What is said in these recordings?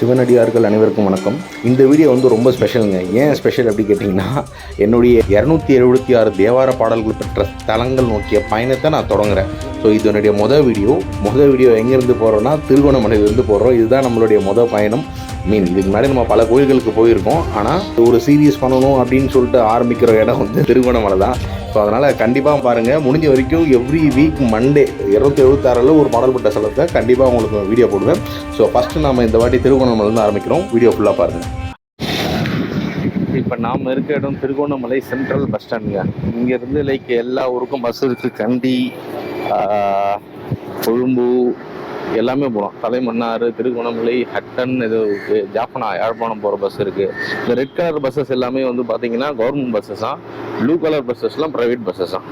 சிவனடியார்கள் அனைவருக்கும் வணக்கம். இந்த வீடியோ வந்து ரொம்ப ஸ்பெஷலுங்க ஏன் ஸ்பெஷல் அப்படி கேட்டிங்கன்னா என்னுடைய இரநூத்தி எழுபத்தி ஆறு தேவார பாடல்கள் பெற்ற தலங்கள் நோக்கிய பயணத்தை நான் தொடங்குறேன். ஸோ இது என்னுடைய மொதல் வீடியோ. மொதல் வீடியோ எங்கேருந்து போகிறோன்னா திருகோணமலையிலேருந்து போகிறோம் இதுதான் நம்மளுடைய மொதல் பயணம். மீன் இதுக்கு முன்னாடி நம்ம பல கோயில்களுக்கு போயிருக்கோம். ஆனால் ஒரு சீரியஸ் பண்ணணும் அப்படின்னு சொல்லிட்டு ஆரம்பிக்கிற இடம் வந்து திருகோணமலை தான். ஸோ அதனால் கண்டிப்பாக பாருங்கள் முடிஞ்ச வரைக்கும் எவ்ரி வீக் மண்டே இருநூத்தி எழுபத்தாறில் ஒரு பாடல்பட்ட ஸ்தலத்தை கண்டிப்பாக உங்களுக்கு வீடியோ போடுவேன். ஸோ ஃபஸ்ட்டு நம்ம இந்த வாட்டி திருகோணமலையிலேருந்து ஆரம்பிக்கிறோம். வீடியோ ஃபுல்லாக பாருங்கள் இப்போ நாம் இருக்க இடம் திருகோணமலை சென்ட்ரல் பஸ் ஸ்டாண்டுங்க இங்கேருந்து லைக் எல்லா ஊருக்கும் பஸ் இருக்குது கண்டி கொழும்பு எல்லாமே போகலாம் தலைமன்னார் திருகோணமலை ஹட்டன் இது இருக்குது ஜாஃபனா யாழ்ப்பாணம் போகிற பஸ் இருக்குது இந்த ரெட் கலர் பஸ்ஸஸ் எல்லாமே வந்து பார்த்தீங்கன்னா கவர்மெண்ட் பஸ்ஸஸ் தான். ப்ளூ கலர் பஸ்ஸஸ்லாம் ப்ரைவேட் பஸ்ஸஸ் தான்.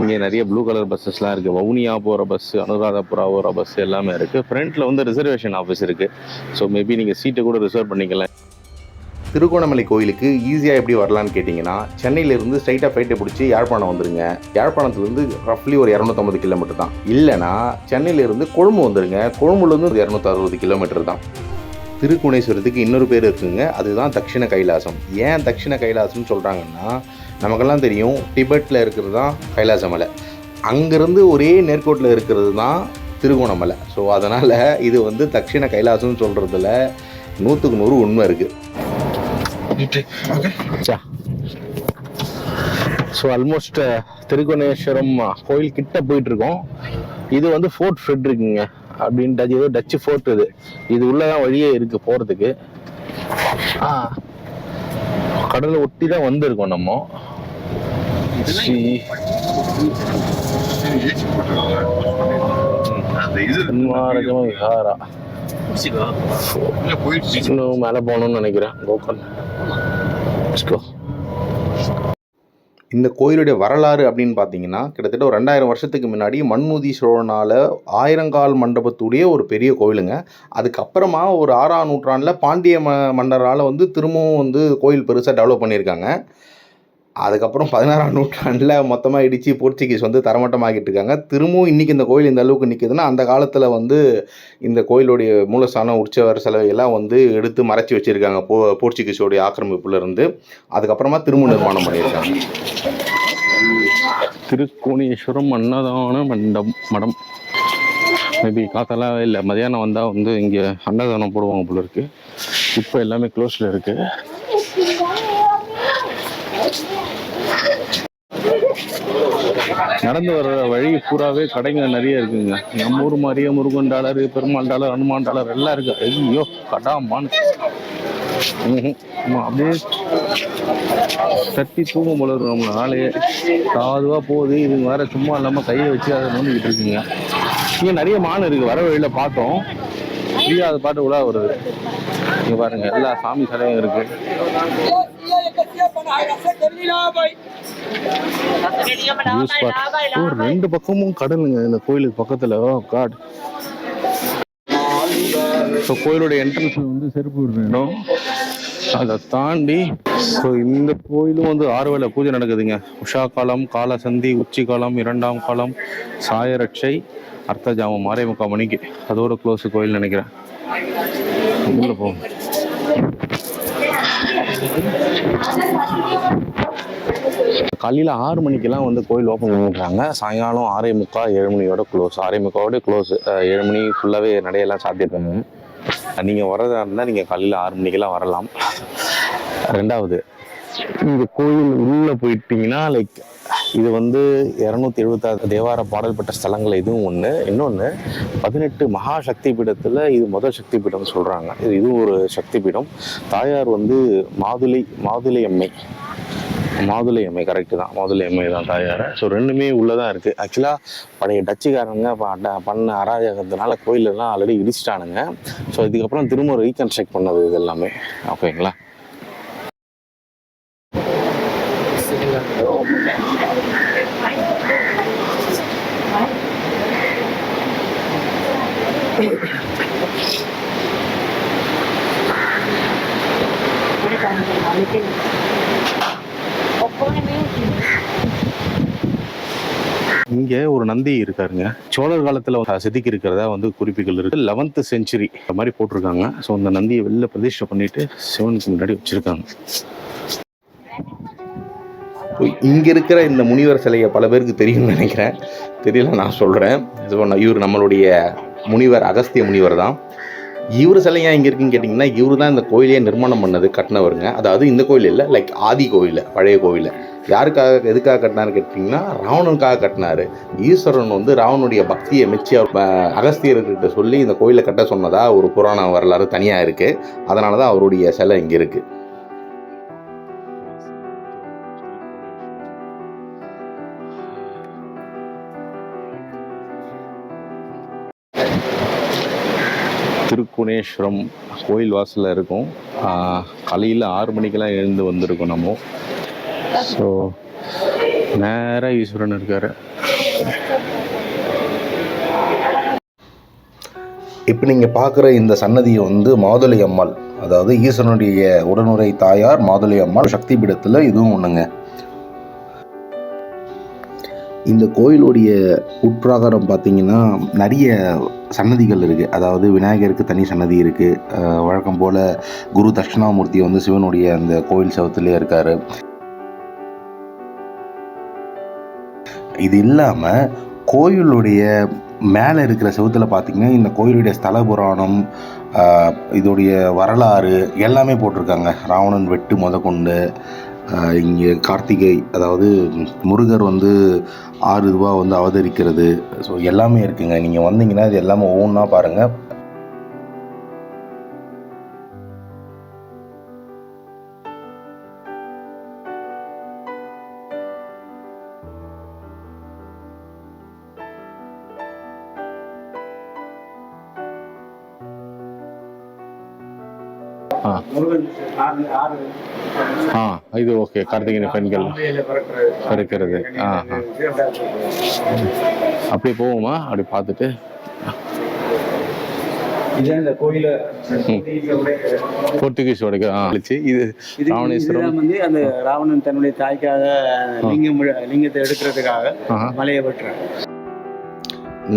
இங்கே நிறைய ப்ளூ கலர் பஸ்ஸஸ்லாம் இருக்குது வவுனியா போகிற பஸ் அனுராதபுரா போகிற பஸ் எல்லாமே இருக்குது ஃப்ரண்ட்டில் வந்து ரிசர்வேஷன் ஆஃபீஸ் இருக்குது ஸோ மேபி நீங்கள் சீட்டை கூட ரிசர்வ் பண்ணிக்கலாம். திருகோணமலை கோயிலுக்கு ஈஸியாக எப்படி வரலான்னு கேட்டிங்கன்னா சென்னையிலேருந்து ஸ்ட்ரைட்டாக ஃப்ளைட்டை பிடிச்சி யாழ்ப்பாணம் வந்துருங்க. யாழ்ப்பாணத்துலேருந்து ரஃப்லி ஒரு இரநூத்தம்பது கிலோமீட்டர் தான். இல்லைனா சென்னையிலேருந்து கொழும்பு வந்துருங்க. கொழும்புலேருந்து ஒரு இரநூத்தறுபது கிலோமீட்டர் தான். திருக்குணேஸ்வரத்துக்கு இன்னொரு பேர் இருக்குங்க. அதுதான் தட்சிண கைலாசம். ஏன் தட்சிண கைலாசம்னு சொல்கிறாங்கன்னா நமக்கெல்லாம் தெரியும் டிபெட்டில் இருக்கிறது தான் கைலாச மலை. அங்கேருந்து ஒரே நேர்கோட்டில் இருக்கிறது தான் திருகோணமலை ஸோ அதனால் இது வந்து தட்சிண கைலாசம்னு சொல்கிறதுல நூற்றுக்கு நூறு உண்மை இருக்குது ஸோ ஆல்மோஸ்ட் திருகோணேஸ்வரம் கோயில் கிட்ட போயிட்டு இருக்கோம் இது வந்து ஃபோர்ட் ஃப்ரெட்ரிக்குங்க அப்படின்ட்டு ஏதோ டச்சு ஃபோர்ட் இது இது உள்ளதான் வழியே இருக்கு போறதுக்கு ஆ கடலை ஒட்டி தான் வந்திருக்கோம் நம்ம மேலே போகணும்னு நினைக்கிறேன் கோகர்ண் Let's go. இந்த கோயிலுடைய வரலாறு அப்படின்னு பார்த்தீங்கன்னா கிட்டத்தட்ட ஒரு ரெண்டாயிரம் வருஷத்துக்கு முன்னாடி மண்முதி சோழனால் ஆயிரங்கால் மண்டபத்துடைய ஒரு பெரிய கோயிலுங்க. அதுக்கப்புறமா ஒரு ஆறாம் நூற்றாண்டில் பாண்டிய ம மன்னரால் வந்து திரும்பவும் வந்து கோயில் பெருசாக டெவலப் பண்ணியிருக்காங்க. அதுக்கப்புறம் பதினாறாம் நூற்றாண்டில் மொத்தமாக இடித்து போர்ச்சுகீஸ் வந்து தரமட்டமாகிட்டு இருக்காங்க திரும்பவும் இன்றைக்கி இந்த கோயில் இந்த அளவுக்கு நிற்கிதுன்னா அந்த காலத்தில் வந்து இந்த கோயிலுடைய மூலஸ்தானம் உற்சவர் செலவையெல்லாம் வந்து எடுத்து மறைச்சி வச்சுருக்காங்க. போ போர்ச்சுகீஸோடைய ஆக்கிரமிப்புலேருந்து. அதுக்கப்புறமா திரும்ப நிர்மாணம் பண்ணியிருக்காங்க. திருக்கோணேஸ்வரம் அன்னதான மண்டம் மடம். மேபி காத்தெல்லாம் இல்லை. மதியானம் வந்தால் வந்து இங்கே அன்னதானம் போடுவாங்க போல இருக்குது இப்போ எல்லாமே க்ளோஸில் இருக்குது நடந்து வர்ற வழி பூராவே கடைங்க நிறைய இருக்குங்க. நம்ம ஊர் மாதிரியே Murugan dollar Perumal dollar Hanuman dollar எல்லாம் இருக்கு. ஐயோ கடாமான். அப்படியே தட்டி தூங்கும் போல இருக்கும் நம்ம ஆளையே சாதுவா போகுது. இது வேற சும்மா இல்லாம கையை வச்சு அதை நோண்டிக்கிட்டு இருக்குங்க. இங்க நிறைய மான் இருக்கு. வர வழியில பார்த்தோம். ஃப்ரீயா அது பாட்டு கூட வருது. இங்க பாருங்க எல்லா சாமி சிலையும் இருக்கு. ரெண்டு பக்கமும் கடலுங்க. இந்த கோயிலுக்கு பக்கத்துல. காட் ஸோ கோயிலுடைய என்ட்ரன்ஸ் வந்து செருப்பு வேணும் அதை தாண்டி ஸோ இந்த கோயிலும் வந்து ஆறு பூஜை நடக்குதுங்க. உஷா காலம் கால சந்தி உச்சி காலம் இரண்டாம் காலம் சாயரட்சை அர்த்த ஜாமம் ஆறே முக்கால் மணிக்கு. அதோட க்ளோஸ் கோயில் நினைக்கிறேன். உள்ள போகும் காலையில் ஆறு மணிக்கெல்லாம் வந்து கோயில் ஓப்பன் பண்ணிடுறாங்க. சாயங்காலம் ஆறே முக்கால் ஏழு மணியோட க்ளோஸ் ஆறே முக்காவோட க்ளோஸ் ஏழு மணி ஃபுல்லாகவே நடையெல்லாம் சாத்திடுறாங்க நீங்கள் வரதா இருந்தால் நீங்கள் காலையில் ஆறு மணிக்கெல்லாம் வரலாம். ரெண்டாவது இந்த கோயில் உள்ளே போயிட்டீங்கன்னா லைக் இது வந்து இரநூத்தி எழுபத்தாறு தேவார பாடல் பெற்ற ஸ்தலங்கள் இதுவும் ஒன்று இன்னொன்று பதினெட்டு மகா சக்தி பீடத்தில் இது முதல் சக்தி பீடம் சொல்கிறாங்க இது இதுவும் ஒரு சக்தி பீடம் தாயார் வந்து மாதுளை மாதுளை அம்மை. மாதுளை அம்மை கரெக்டு தான். மாதுளை அம்மை தான் தாயார். ஸோ ரெண்டுமே உள்ளே தான் இருக்குது ஆக்சுவலாக பழைய டச்சுக்காரங்க ப- ட- பண்ண அராஜகத்தினால கோயிலெல்லாம் ஆல்ரெடி இடிச்சிட்டானுங்க. ஸோ இதுக்கப்புறம் திரும்ப ரீகன்ஸ்ட்ரக்ட் பண்ணது இது எல்லாமே. ஓகேங்களா பண்ணிக்கலாம் லிட்டில் ஒப்போனமே இங்கே ஒரு நந்தி இருக்காருங்க. சோழர் காலத்தில் செதுக்கி இருக்கிறதா வந்து குறிப்புகள் இருக்கு. லெவன்த் செஞ்சுரி இந்த மாதிரி போட்டிருக்காங்க. ஸோ அந்த நந்தியை வெளில பிரதிஷ்டை பண்ணிட்டு சிவனுக்கு முன்னாடி வச்சிருக்காங்க. இங்கே இருக்கிற இந்த முனிவர் சிலையை பல பேருக்கு தெரியும்னு நினைக்கிறேன். தெரியல நான் சொல்கிறேன் இவர் நம்மளுடைய முனிவர் அகஸ்திய முனிவர் தான். இவர் சிலை ஏன் இங்கே இருக்குன்னு கேட்டிங்கன்னா இவர் தான் இந்த கோயிலையே நிர்மாணம் பண்ணது கட்டினவருங்க. அதாவது இந்த கோயில் இல்லை லைக் ஆதி கோயில் பழைய கோயில். யாருக்காக எதுக்காக கட்டினாரு கேட்டிங்கன்னா ராவணனுக்காக கட்டினாரு. ஈஸ்வரன் வந்து ராவனுடைய பக்தியை மெச்சி அகஸ்தியர்கிட்ட சொல்லி இந்த கோயிலை கட்ட சொன்னதாக ஒரு புராண வரலாறு தனியாக இருக்குது அதனால தான் அவருடைய சிலை இங்கே இருக்குது திருக்குணேஸ்வரம் கோயில் வாசலில் இருக்கும். காலையில் ஆறு மணிக்கெல்லாம் எழுந்து வந்திருக்கோம் நம்ம. ஸோ நேராக ஈஸ்வரன் இருக்கார். இப்போ நீங்கள் பார்க்குற இந்த சன்னதியை வந்து மாதுளை அம்மாள் அதாவது ஈஸ்வரனுடைய உடனுரை தாயார் மாதுளை அம்மாள் சக்தி பீடத்தில் இதுவும் ஒன்றுங்க இந்த கோயிலுடைய உட்பிராகாரம் பார்த்தீங்கன்னா நிறைய சன்னதிகள் இருக்குது அதாவது விநாயகருக்கு தனி சன்னதி இருக்குது வழக்கம் போல் குரு தட்சிணாமூர்த்தி வந்து சிவனுடைய அந்த கோயில் செவத்துலேயே இருக்கார். இது இல்லாமல் கோயிலுடைய மேலே இருக்கிற செவத்தில் பார்த்தீங்கன்னா இந்த கோயிலுடைய ஸ்தல புராணம் இதோடைய வரலாறு எல்லாமே போட்டிருக்காங்க. ராவணன் வெட்டு முத கொண்டு இங்கே கார்த்திகை அதாவது முருகர் வந்து ஆறு ரூபா வந்து அவதரிக்கிறது. ஸோ எல்லாமே இருக்குங்க. நீங்கள் வந்தீங்கன்னா இது எல்லாமே ஒவ்வொன்றா பாருங்கள் ஆ. இது ஓகே. கார்த்திகை பெண்கள் பிறக்கிறது. ஆ அப்படியே போவோமா? அப்படி பார்த்துட்டு. போர்த்துகீஸோட ஆ அழிச்சு. இது ராவணேஸ்வரம். வந்து அந்த ராவணன் தன்னுடைய தாய்க்காக லிங்கம் லிங்கத்தை எடுக்கிறதுக்காக. மலையை வெட்டுறாங்க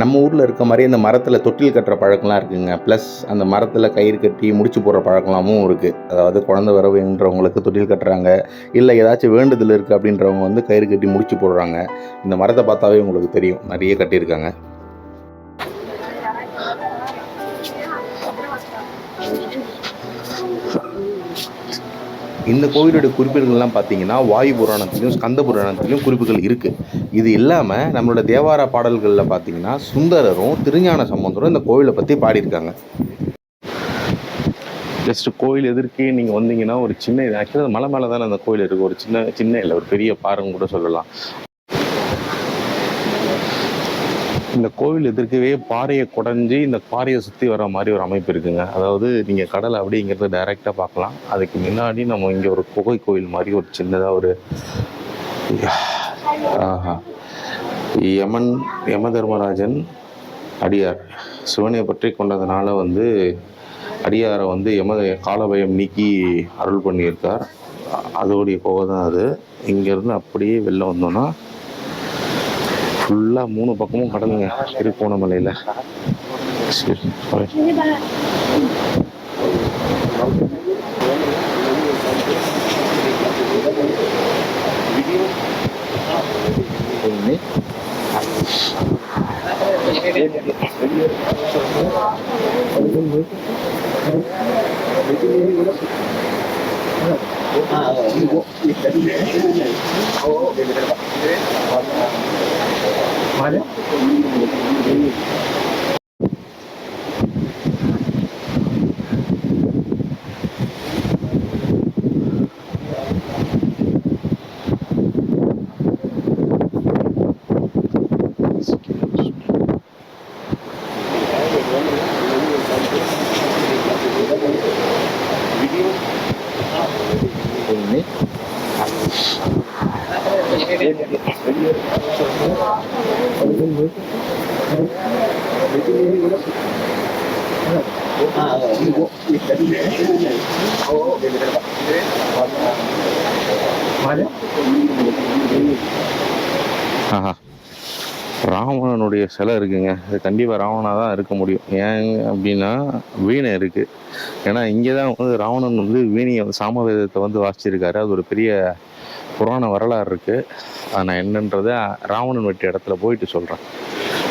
நம்ம ஊரில் இருக்க மாதிரி இந்த மரத்தில் தொட்டில் கட்டுற பழக்கம்லாம் இருக்குங்க. ப்ளஸ் அந்த மரத்தில் கயிறு கட்டி முடிச்சு போடுற பழக்கலாமும் இருக்குது அதாவது குழந்தை வரவுன்றவங்களுக்கு தொட்டில் கட்டுறாங்க. இல்லை ஏதாச்சும் வேண்டுதல் இருக்குது அப்படின்றவங்க வந்து கயிறு கட்டி முடிச்சு போடுறாங்க. இந்த மரத்தை பார்த்தாவே உங்களுக்கு தெரியும். நிறைய கட்டியிருக்காங்க. இந்த கோவிலுடைய குறிப்புகள்லாம் பார்த்தீங்கன்னா வாயு புராணத்திலையும் ஸ்கந்த புராணத்திலையும் குறிப்புகள் இருக்குது இது இல்லாமல் நம்மளோட தேவார பாடல்களில் பார்த்தீங்கன்னா சுந்தரரும் திருஞான சம்பந்தரும் இந்த கோவிலை பற்றி பாடியிருக்காங்க. ஜஸ்ட் கோயில் எதிர்க்கே நீங்கள் வந்தீங்கன்னா ஒரு சின்ன ஆக்சுவலாக மலை மேலே தானே அந்த கோயில் இருக்குது ஒரு சின்ன சின்ன இல்லை ஒரு பெரிய பாறைன்னு கூட சொல்லலாம். இந்த கோவில் எதிர்க்கவே பாறையை குடஞ்சி இந்த பாறையை சுற்றி வர மாதிரி ஒரு அமைப்பு இருக்குங்க. அதாவது நீங்கள் கடலை அப்படிங்கிறத டைரெக்டாக பார்க்கலாம். அதுக்கு முன்னாடி நம்ம இங்கே ஒரு குகை கோயில் மாதிரி ஒரு சின்னதாக ஒரு ஆஹா. யமன் யம தர்மராஜன் அடியார். சிவனை பற்றி கொண்டதுனால வந்து அடியாரை வந்து யம காலபயம் நீக்கி அருள் பண்ணியிருக்கார். அதோடைய போக தான் அது. இங்கேருந்து அப்படியே வெளில வந்தோன்னா ஃபுல்லாக மூணு பக்கமும் கடலுங்க. திருக்கோணமலையில் சரி ஆஹா. ராவணனுடைய சிலை இருக்குங்க. அது கண்டிப்பாக ராவணாக தான் இருக்க முடியும். ஏன் அப்படின்னா வீணை இருக்குது ஏன்னா இங்கே தான் வந்து ராவணன் வந்து வீணையை வந்து சாமவேதத்தை வந்து வாசிச்சிருக்காரு. அது ஒரு பெரிய புராண வரலாறு இருக்குது அது நான் என்னன்றதை ராவணன் வெட்டி இடத்துல போயிட்டு சொல்கிறேன்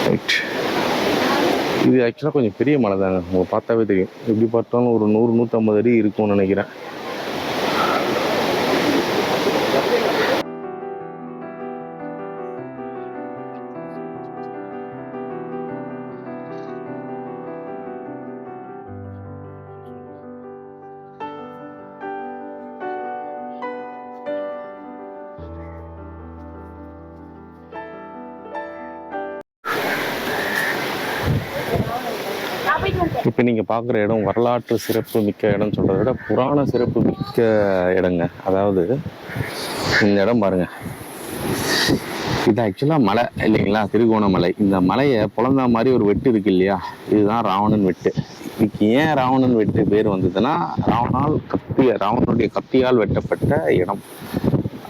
ரைட் இது ஆக்சுவலாக கொஞ்சம் பெரிய மலை தாங்க உங்களுக்கு பார்த்தாவே தெரியும். எப்படி பார்த்தாலும் ஒரு நூறு நூற்றம்பது அடி இருக்கும்னு நினைக்கிறேன். இப்போ நீங்கள் பார்க்குற இடம் வரலாற்று சிறப்பு மிக்க இடம் சொல்கிறத விட புராண சிறப்பு மிக்க இடங்க. அதாவது இந்த இடம் பாருங்க. இது ஆக்சுவலாக மலை இல்லைங்களா? திருகோணமலை. இந்த மலையை பிறந்த மாதிரி ஒரு வெட்டு இருக்கு இல்லையா? இதுதான் ராவணன் வெட்டு. இதுக்கு ஏன் ராவணன் வெட்டு பேர் வந்ததுன்னா ராவணால் கத்திய ராவணனுடைய கத்தியால் வெட்டப்பட்ட இடம்.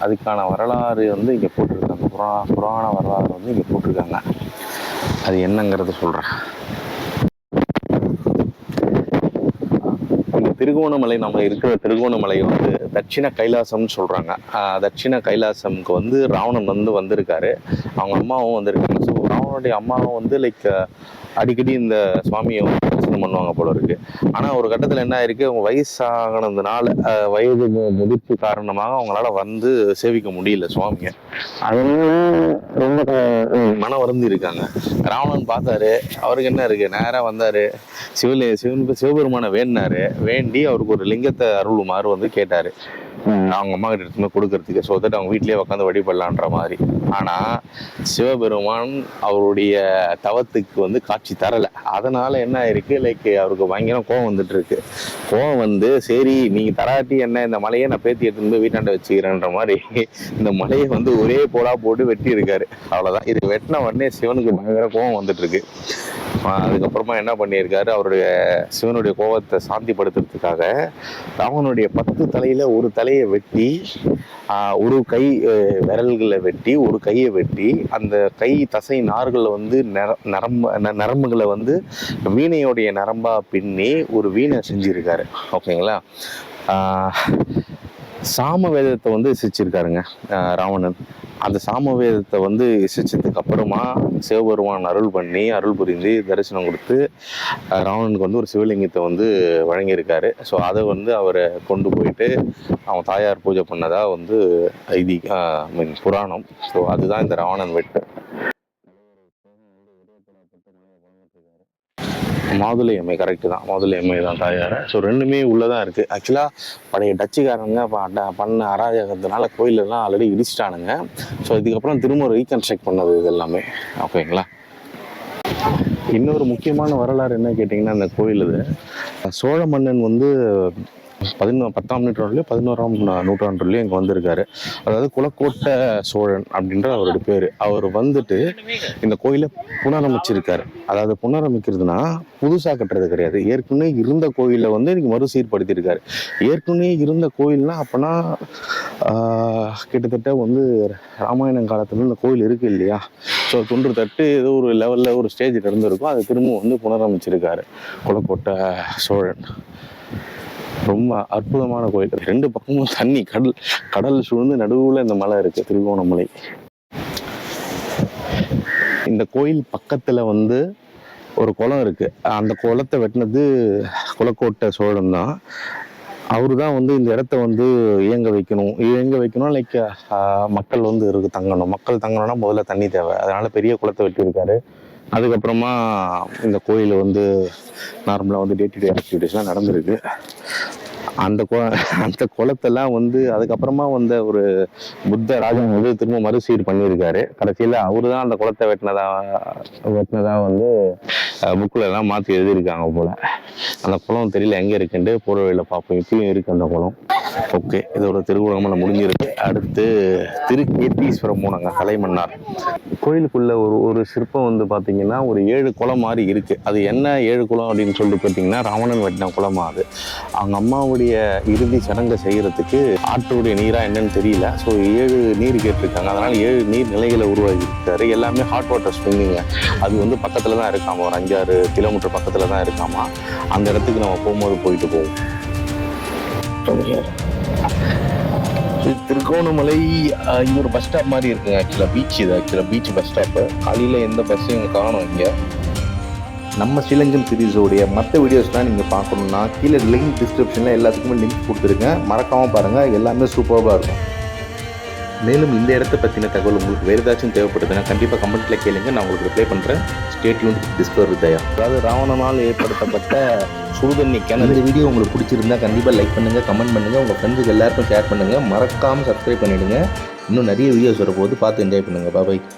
அதுக்கான வரலாறு வந்து இங்கே போட்டிருக்காங்க. புரா புராண வரலாறு வந்து இங்கே போட்டிருக்காங்க. அது என்னங்கிறத சொல்கிறேன் திருகோணமலை நம்ம இருக்கிற திருகோணமலை வந்து தட்சிண கைலாசம்னு சொல்கிறாங்க தட்சிண கைலாசம்க்கு வந்து ராவணன் வந்து வந்திருக்காரு. அவங்க அம்மாவும் வந்திருக்காங்க. ஸோ ராவணனுடைய அம்மாவும் வந்து லைக் அடிக்கடி இந்த சுவாமியை பண்ணுவாங்க போல இருக்கு. ஆனால் ஒரு கட்டத்தில் என்ன ஆயிருக்கு அவங்க வயசாகினதுனால வயது மு- முதிர்ச்சி காரணமாக அவங்களால வந்து சேவிக்க முடியல சுவாமியை. அதனால ரொம்ப க- மன வருந்தி இருக்காங்க. ராவணன் பார்த்தாரு அவருக்கு என்ன இருக்கு? நேராக வந்தாரு. சிவலி சிவன் சிவபெருமானை வேண்டினாரு வேண்டி அவருக்கு ஒரு லிங்கத்தை அருளுமாறு வந்து கேட்டாரு. அவங்க அம்மா கிட்ட எடுத்துன்னு கொடுக்கறதுக்கு ஸோ தட் அவங்க வீட்லேயே உட்காந்து வழிபடலான்ற மாதிரி. ஆனா சிவபெருமான் அவருடைய தவத்துக்கு வந்து காட்சி தரல. அதனால என்ன ஆயிருக்கு? லைக் அவருக்கு பயங்கரம் கோவம் வந்துட்டு இருக்கு கோவம் வந்து சரி நீங்க தராட்டி என்ன இந்த மலையை நான் பேத்தி எடுத்துன்னு போய் வீட்டாண்ட வச்சுக்கிறேன்ற மாதிரி இந்த மலையை வந்து ஒரே போலா போட்டு வெட்டி இருக்காரு அவ்வளவுதான். இது வெட்டின உடனே சிவனுக்கு பயங்கர கோவம் வந்துட்டு இருக்கு அதுக்கப்புறமா என்ன பண்ணியிருக்காரு? அவருடைய சிவனுடைய கோபத்தை சாந்திப்படுத்துறதுக்காக ராமனுடைய பத்து தலையில ஒரு தலை தலையை வெட்டி ஒரு கை விரல்களை வெட்டி ஒரு கையை வெட்டி அந்த கை தசை நார்களை வந்து நர நரம்பு ந- நரம்புகளை வந்து வீணையோடைய நரம்பாக பின்னி ஒரு வீணை செஞ்சுருக்காரு. ஓகேங்களா? சாம வேதத்தை வந்து சிரிச்சிருக்காருங்க ராவணன். அந்த சாமவேதத்தை வந்து இசைச்சதுக்கு அப்புறமா சிவபெருமான் அருள் பண்ணி அருள் புரிந்து தரிசனம் கொடுத்து ராவணனுக்கு வந்து ஒரு சிவலிங்கத்தை வந்து வழங்கியிருக்காரு. ஸோ அதை வந்து அவரை கொண்டு போயிட்டு அவன் தாயார் பூஜை பண்ணதா வந்து ஐதி மீன் புராணம். ஸோ அதுதான் இந்த ராவணன் வெட்டு. மாதுளை எம்மை கரெக்டு தான். மாதுளை எம்மை தான் தாயார். ஸோ ரெண்டுமே உள்ளதான் இருக்குது ஆக்சுவலாக பழைய டச்சுக்காரங்க ட- பண்ண அராஜகத்தினால கோயிலெல்லாம் ஆல்ரெடி இடிச்சிட்டானுங்க. ஸோ இதுக்கப்புறம் திரும்ப ரீகன்ஸ்ட்ரக்ட் பண்ணது இது எல்லாமே. ஓகேங்களா இன்னொரு முக்கியமான வரலாறு என்ன கேட்டிங்கன்னா அந்த கோயில் இது. சோழ மன்னன் வந்து பதினோ பத்தாம் நூற்றாண்டுலையும் பதினோராம் நூ- இங்கே வந்திருக்காரு. அதாவது குலக்கோட்டை சோழன் அப்படின்ற அவரோட பேர். அவர் வந்துட்டு இந்த கோயிலை புனரமைச்சிருக்காரு. அதாவது புனரமைக்கிறதுனா புதுசாக கட்டுறது கிடையாது. ஏற்கனவே இருந்த கோயிலை வந்து இன்னைக்கு மறுசீர்படுத்தியிருக்காரு. ஏற்கனவே இருந்த கோயில்னா அப்போனா கிட்டத்தட்ட வந்து ராமாயணம் காலத்துல இந்த கோயில் இருக்கு இல்லையா? ஸோ தொன்று தட்டு ஏதோ ஒரு லெவலில் ஒரு ஸ்டேஜ் இருந்திருக்கும். அதை திரும்ப வந்து புனரமைச்சிருக்காரு. குலக்கோட்டை சோழன். ரொம்ப அற்புதமான கோயில் ரெண்டு பக்கமும் தண்ணி கடல் கடல் சூழ்ந்து நடுவுல இந்த மலை இருக்கு திருகோணமலை. இந்த கோயில் பக்கத்துல வந்து ஒரு குளம் இருக்கு. அந்த குளத்தை வெட்டினது குளக்கோட்டை சோழன் தான். அவரு தான் வந்து இந்த இடத்த வந்து இயங்க வைக்கணும். இயங்க வைக்கணும் லைக் மக்கள் வந்து இருக்கு தங்கணும். மக்கள் தங்கணும்னா முதல்ல தண்ணி தேவை. அதனால பெரிய குளத்தை வெட்டியிருக்காரு. அதுக்கப்புறமா இந்த கோயில் வந்து நார்மலாக வந்து டே டு டே ஆக்டிவிட்டிஸ்லாம் நடந்திருக்கு. அந்த கோ அந்த குளத்தெல்லாம் வந்து அதுக்கப்புறமா வந்த ஒரு புத்த ராஜன் வந்து திரும்ப மறுசீடு பண்ணியிருக்காரு. கடைசியில் அவரு தான் அந்த குளத்தை வெட்டினதா வெட்டினதா வந்து புக்கில் எல்லாம் மாற்றி எழுதியிருக்காங்க போல். அந்த குளம் தெரியல எங்கே இருக்குன்ட்டு போகிற வழியில் பார்ப்போம். இப்பயும் இருக்குது அந்த குளம். ஓகே இதோட திருக்குறமலை முடிஞ்சிருக்கு. அடுத்து திரு போனாங்க கலைமன்னார். கோயிலுக்குள்ள ஒரு ஒரு சிற்பம் வந்து பார்த்தீங்கன்னா ஒரு ஏழு குளம் மாதிரி இருக்குது அது என்ன ஏழு குளம் அப்படின்னு சொல்லிட்டு பார்த்தீங்கன்னா ராவணன் வெட்டின குளமாக அது. அவங்க அம்மாவுடைய இறுதி சடங்கை செய்கிறதுக்கு ஆற்றுடைய நீராக என்னன்னு தெரியல. ஸோ ஏழு நீர் கேட்டிருக்காங்க. அதனால் ஏழு நீர் நிலைகளை உருவாகி இருக்காரு எல்லாமே ஹாட் வாட்டர் ஸ்விம்மிங்க அது வந்து பக்கத்தில் தான் இருக்காமா ஒரு அஞ்சு அஞ்சாறு கிலோமீட்டர் பக்கத்தில் தான் இருக்காமா? அந்த இடத்துக்கு நம்ம போகும்போது போயிட்டு போவோம். திருகோணமலை இங்க ஒரு பஸ் ஸ்டாப் மாதிரி இருக்குங்க ஆக்சுவலாக பீச் இது ஆக்சுவலாக பீச் பஸ் ஸ்டாப்பு காலையில் எந்த பஸ்ஸும் இங்கே காணும் இங்கே. நம்ம ஸ்ரீலங்கன் சீரீஸோடைய மற்ற வீடியோஸ்லாம் நீங்கள் பார்க்கணுன்னா கீழே லிங்க் டிஸ்கிரிப்ஷனில் எல்லாத்துக்குமே லிங்க் கொடுத்துருங்க மறக்காமல் பாருங்கள் எல்லாமே சூப்பராக இருக்கும். மேலும் இந்த இடத்த பற்றின தகவல் உங்களுக்கு வேறு ஏதாச்சும் தேவைப்படுதுன்னா கண்டிப்பாக கமெண்ட்டில் கேளுங்க. நான் உங்களுக்கு ரிப்ளை பண்ணுறேன் ஸ்டேட்யூன் டிஸ்கவர் தயா அதாவது ராவணனால் ஏற்படுத்தப்பட்ட சுடுதண்ணி இந்த வீடியோ உங்களுக்கு பிடிச்சிருந்தா கண்டிப்பாக லைக் பண்ணுங்கள் கமெண்ட் பண்ணுங்கள் உங்கள் ஃப்ரெண்ட்ஸுக்கு எல்லாருக்கும் ஷேர் பண்ணுங்கள் மறக்காமல் சப்ஸ்கிரைப் பண்ணிவிடுங்க இன்னும் நிறைய வீடியோஸ் வரப்போது பார்த்து என்ஜாய் பண்ணுங்கள் பாபாய்